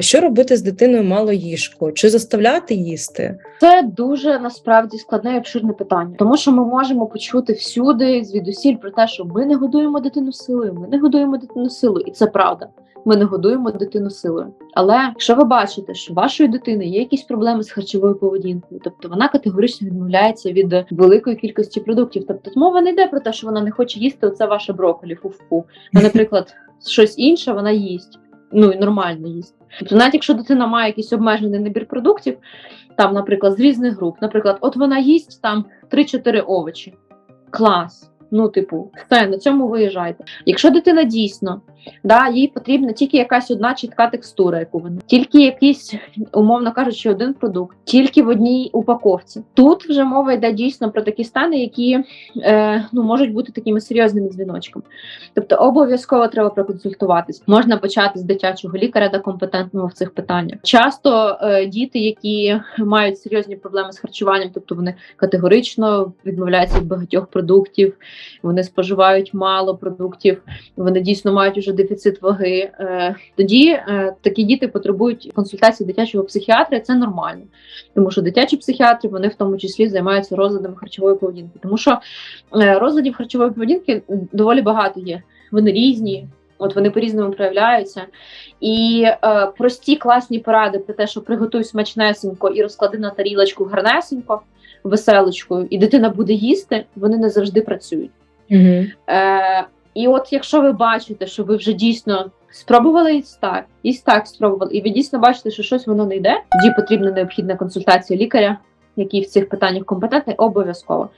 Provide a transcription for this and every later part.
Що робити з дитиною малоїжкою? Чи заставляти їсти? Це дуже насправді складне і обширне питання, тому що ми можемо почути всюди звідусіль про те, що ми не годуємо дитину силою, ми не годуємо дитину силою, і це правда. Ми не годуємо дитину силою. Але якщо ви бачите, що у вашої дитини є якісь проблеми з харчовою поведінкою, тобто вона категорично відмовляється від великої кількості продуктів. Тобто мова не йде про те, що вона не хоче їсти оце ваше брокколі, фу-фу. А, наприклад, щось інше вона їсть. Ну і нормально їсть. Тобто, навіть якщо дитина має якийсь обмежений набір продуктів, там, наприклад, з різних груп, наприклад, от вона їсть там 3-4 овочі. Клас. Ну, типу, все, на цьому виїжджайте. Якщо дитина дійсно, да, їй потрібна тільки якась одна чітка текстура, яку вона, тільки якийсь, умовно кажучи, один продукт, тільки в одній упаковці. Тут вже мова йде дійсно про такі стани, які е, ну, можуть бути такими серйозними дзвіночками. Тобто, обов'язково треба проконсультуватись. Можна почати з дитячого лікаря та компетентного в цих питаннях. Часто е, діти, які мають серйозні проблеми з харчуванням, тобто вони категорично відмовляються від багатьох продуктів вони споживають мало продуктів, вони дійсно мають уже дефіцит ваги. Е, тоді е, такі діти потребують консультації дитячого психіатра, і це нормально, тому що дитячі психіатри вони в тому числі займаються розладами харчової поведінки, тому що е, розладів харчової поведінки доволі багато є. Вони різні. От вони по-різному проявляються. І е, прості класні поради про те, що приготуй смачнесенько і розклади на тарілочку гарнесенько, веселочкою, і дитина буде їсти, вони не завжди працюють. Угу. Е, І от якщо ви бачите, що ви вже дійсно спробували і так, і так спробували, і ви дійсно бачите, що щось воно не йде, тоді потрібна необхідна консультація лікаря, який в цих питаннях компетентний, обов'язково.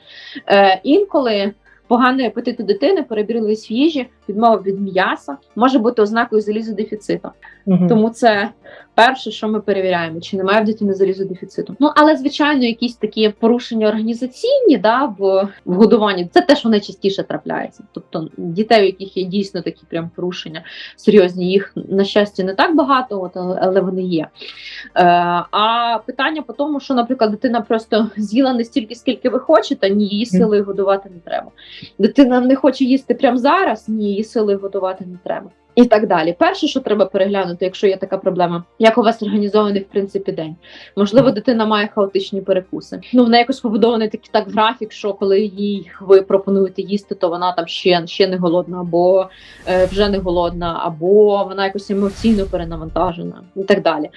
Е, Інколи поганий апетит у дитини, перебірливість в їжі, відмова від м'яса може бути ознакою залізодефіциту. Угу. Тому це перше, що ми перевіряємо, чи немає в дитини залізодефіциту. Ну але звичайно, якісь такі порушення організаційні, да, в, в годуванні, це те, що найчастіше трапляється. Тобто дітей, у яких є дійсно такі прям порушення серйозні, їх на щастя не так багато, от але вони є. Е, а питання по тому, що, наприклад, дитина просто з'їла не стільки, скільки ви хочете, ні, її силою годувати не треба. Дитина не хоче їсти прямо зараз, ні, її силою годувати не треба. І так далі. Перше, що треба переглянути, якщо є така проблема, як у вас організований в принципі день. Можливо, дитина має хаотичні перекуси. Ну вона якось побудований такий так графік, що коли їй ви пропонуєте їсти, то вона там ще ще не голодна, або е, вже не голодна, або вона якось емоційно перенавантажена, і так далі.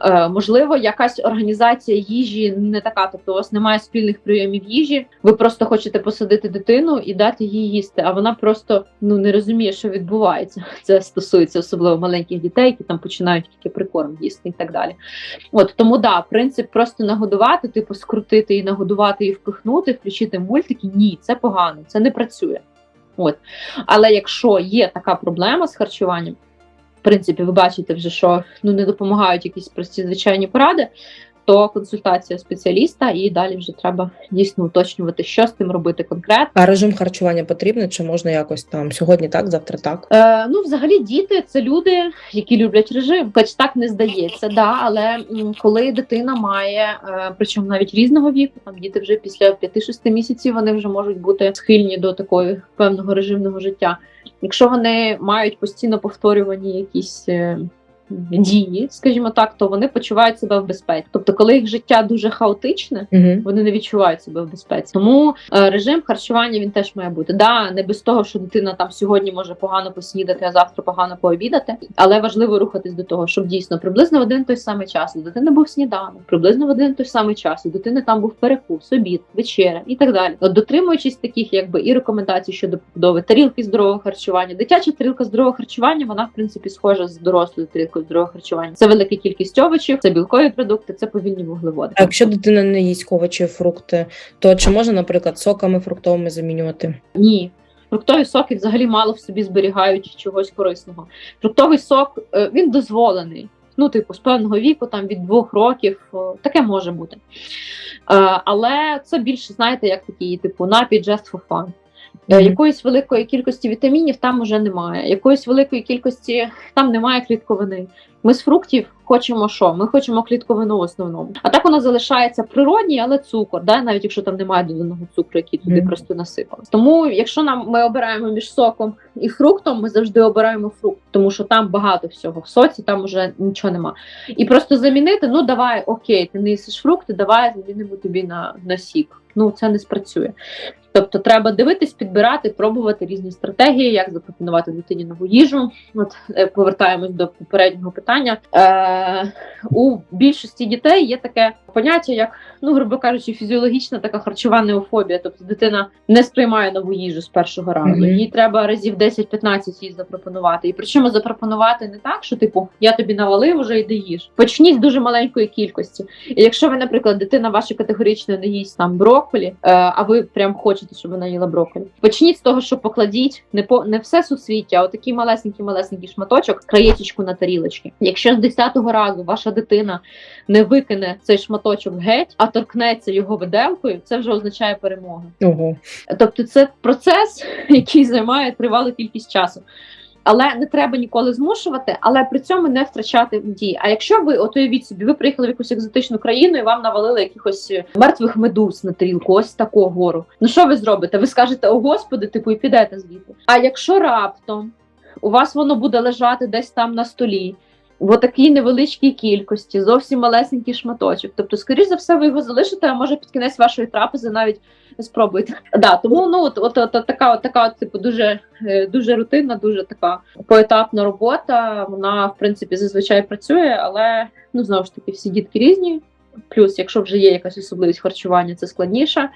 Е, Можливо, якась організація їжі не така, тобто у вас немає спільних прийомів їжі. Ви просто хочете посадити дитину і дати їй їсти, а вона просто ну не розуміє, що відбувається. Це стосується особливо маленьких дітей, які там починають тільки прикорм їсти і так далі. От тому да, принцип просто нагодувати, типу скрутити і нагодувати і впихнути, включити мультики. Ні, це погано, це не працює. От. Але якщо є така проблема з харчуванням, в принципі, ви бачите вже, що ну не допомагають якісь прості звичайні поради. То консультація спеціаліста, і далі вже треба дійсно уточнювати, що з тим робити конкретно. А режим харчування потрібен, чи можна якось там сьогодні так, завтра так? Е, ну, взагалі, діти це люди, які люблять режим, хоч так не здається, да. Але коли дитина має, е, причому навіть різного віку, там діти вже після 5-6 місяців вони вже можуть бути схильні до такої певного режимного життя. Якщо вони мають постійно повторювані якісь. Дії, скажімо так, то вони почувають себе в безпеці. Тобто, коли їх життя дуже хаотичне, Угу. вони не відчувають себе в безпеці. Тому е, режим харчування він теж має бути. Да, не без того, що дитина там сьогодні може погано поснідати, а завтра погано пообідати. Але важливо рухатись до того, щоб дійсно приблизно в один той самий час у дитини був сніданок, приблизно в один той самий час у дитини там був перекус, обід, вечеря і так далі. От дотримуючись таких, якби і рекомендацій щодо побудови тарілки здорового харчування, дитяча тарілка здорового харчування, вона в принципі схожа з дорослою тарілкою здорового харчування. Це велика кількість овочів, це білкові продукти, це повільні вуглеводи. А якщо дитина не їсть овочі, фрукти, то чи можна, наприклад, соками фруктовими замінювати? Ні. Фруктові соки взагалі мало в собі зберігають чогось корисного. Фруктовий сок е, він дозволений. Ну, типу, з певного віку, там від двох років, е, таке може бути. Е, Але це більше, знаєте, як такий, типу, напій just for fun. Е. Якоїсь великої кількості вітамінів там уже немає. Якоїсь великої кількості там немає клітковини. Ми з фруктів хочемо що? Ми хочемо клітковину в основному. А так вона залишається природній, але цукор, да? навіть якщо там немає доданого цукру, який туди Мгм. просто насипали. Тому, якщо нам ми обираємо між соком і фруктом, ми завжди обираємо фрукт, тому що там багато всього. В соці там уже нічого нема. І просто замінити: ну давай, окей, ти не їсиш фрукти, давай замінимо тобі на, на сік. Ну це не спрацює. Тобто треба дивитись, підбирати, пробувати різні стратегії, як запропонувати дитині нову їжу. От е, повертаємось до попереднього питання. Е, у більшості дітей є таке поняття, як ну, грубо кажучи, фізіологічна така харчова неофобія. Тобто дитина не сприймає нову їжу з першого разу. Мгм. Їй треба разів 10-15 їй запропонувати. І причому запропонувати не так, що типу я тобі навалив, уже йди їж. Почніть з дуже маленької кількості. І якщо ви, наприклад, дитина ваша категорично не їсть там брокколі, е, а ви прям хочете, щоб вона їла брокколі, почніть з того, що покладіть не по не все суцвіття, а отакий малесенький малесенький шматочок, краєчечку на тарілочки. Якщо з 10-го разу ваша дитина не викине цей шматочок геть, а торкнеться його виделкою, це вже означає перемогу. Ого. Тобто, це процес, який займає тривалу кількість часу. Але не треба ніколи змушувати, але при цьому не втрачати дії. А якщо ви от уявіть собі, ви приїхали в якусь екзотичну країну і вам навалили якихось е, мертвих медуз на тарілку, ось такого гору. Ну що ви зробите? Ви скажете, о господи, типу, і підете звідти. А якщо раптом у вас воно буде лежати десь там на столі, в такій невеличкій кількості, зовсім малесенький шматочок. Тобто, скоріш за все, ви його залишите, а може під кінець вашої трапези навіть спробуйте. Да, тому ну от, от, от, от така, от така, от, типу, дуже, е, дуже рутинна, дуже така поетапна робота. Вона в принципі зазвичай працює, але ну знову ж таки всі дітки різні. Плюс, якщо вже є якась особливість харчування, це складніше. Е,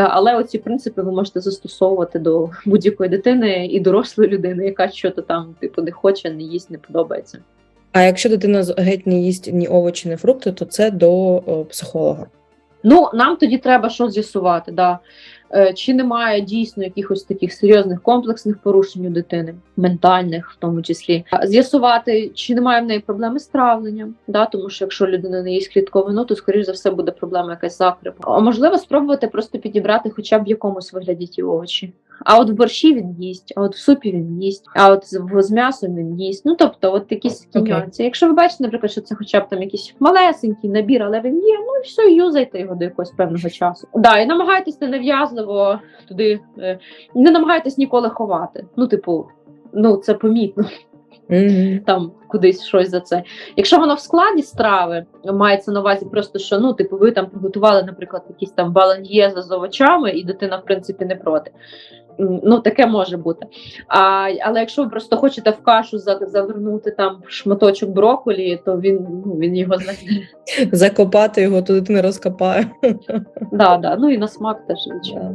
Але оці принципи ви можете застосовувати до будь-якої дитини і дорослої людини, яка щось там типу не хоче, не їсть, не подобається. А якщо дитина геть не їсть ні овочі, ні фрукти, то це до психолога. Ну, нам тоді треба що з'ясувати, да. Е, чи немає дійсно якихось таких серйозних комплексних порушень у дитини, ментальних в тому числі. З'ясувати, чи немає в неї проблеми з травленням, да, тому що якщо людина не їсть клітковину, то скоріш за все буде проблема якась закрепу. А можливо, спробувати просто підібрати хоча б в якомусь вигляді ті овочі. А от в борщі він їсть, а от в супі він їсть, а от з, з м'ясом він їсть. Ну тобто, от якісь такі нюанси. Якщо ви бачите, наприклад, що це хоча б там якийсь малесенький набір, але він є, ну і все, юзайте його до якогось певного часу. Да, і намагайтесь не нав'язливо туди, е, не намагайтесь ніколи ховати. Ну, типу, ну це помітно Угу. там кудись щось за це. Якщо воно в складі страви, мається на увазі просто, що ну, типу, ви там приготували, наприклад, якісь там баланьєзи з овочами, і дитина, в принципі, не проти. Ну, таке може бути. А, але якщо ви просто хочете в кашу за- завернути там шматочок брокколі, то він, ну, він його знайде. Закопати його, туди ти не розкопає. Да, да. Ну і на смак теж звичайно.